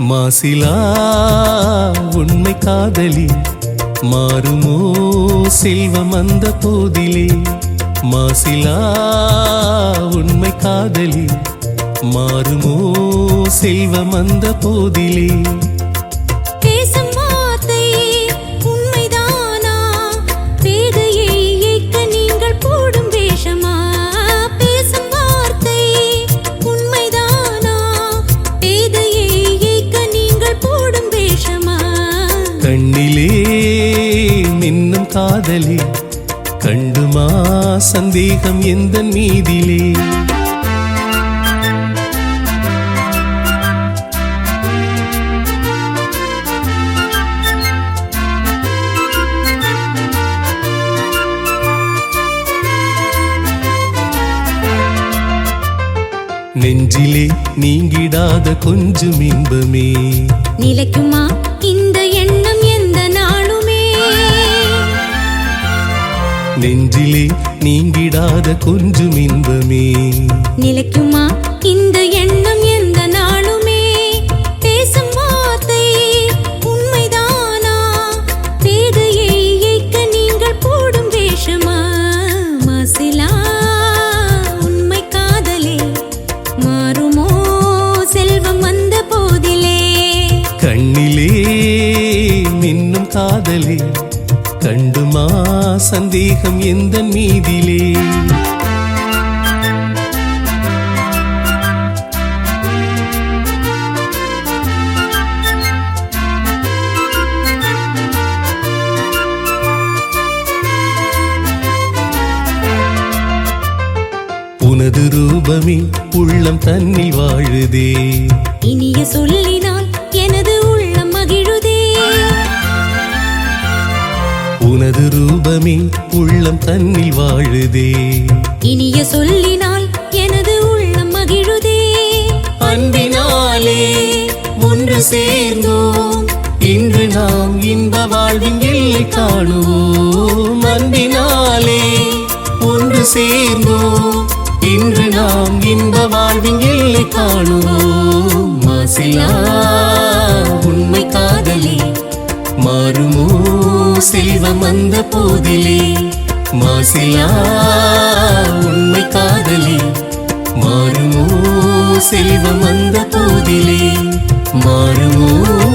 மாசிலா உண்மை காதலி மாறுமோ செல்வம் அந்த போதிலே. மாசிலா உண்மை காதலி மாறுமோ செல்வம் அந்த போதிலே. காதலி கண்டுமா சந்தேகம் எந்த மீதிலே? நெஞ்சிலே நீங்கிடாத கொஞ்சம் இன்பமே. நிலைக்குமா நெஞ்சிலே நீங்கிடாத கொஞ்சம் இன்பமே. நிலைக்குமா? இந்த எண்ணம் எந்த நாளுமே. பேசும் வார்த்தை உண்மைதானா? பேதையை ஏக்க நீங்கள் போடும் வேஷமா? மாசிலா உண்மை காதலே. மாறுமோ செல்வம் வந்த போதிலே? கண்ணிலே மின்னும் காதலே. கண்டுமா சந்தேகம் எந்த மீதிலே? உனது ரூபமே உள்ளம் தன்னில் வாழுதே. இனிய சொல்லினால் எனது உனது ரூபமே உள்ளம் தன்னில் வாழுதே. இனிய சொல்லினால் எனது உள்ளம் மகிழுதே. அன்பினாலே ஒன்று சேர்ந்தோம். இன்று நாம் இன்ப வாழ்வின் எல்லை காணுவோம். அன்பினாலே ஒன்று சேர்ந்தோம். இன்று நாம் இன்ப வாழ்வின் எல்லை காணுவோம். மாசிலா உண்மை காதலி மாறுமோ? செல்வம் அந்த போதிலே. மாசிலா உண்மை காதலே. மாறுமோ செல்வம் அந்த போதிலே. மாறுமோ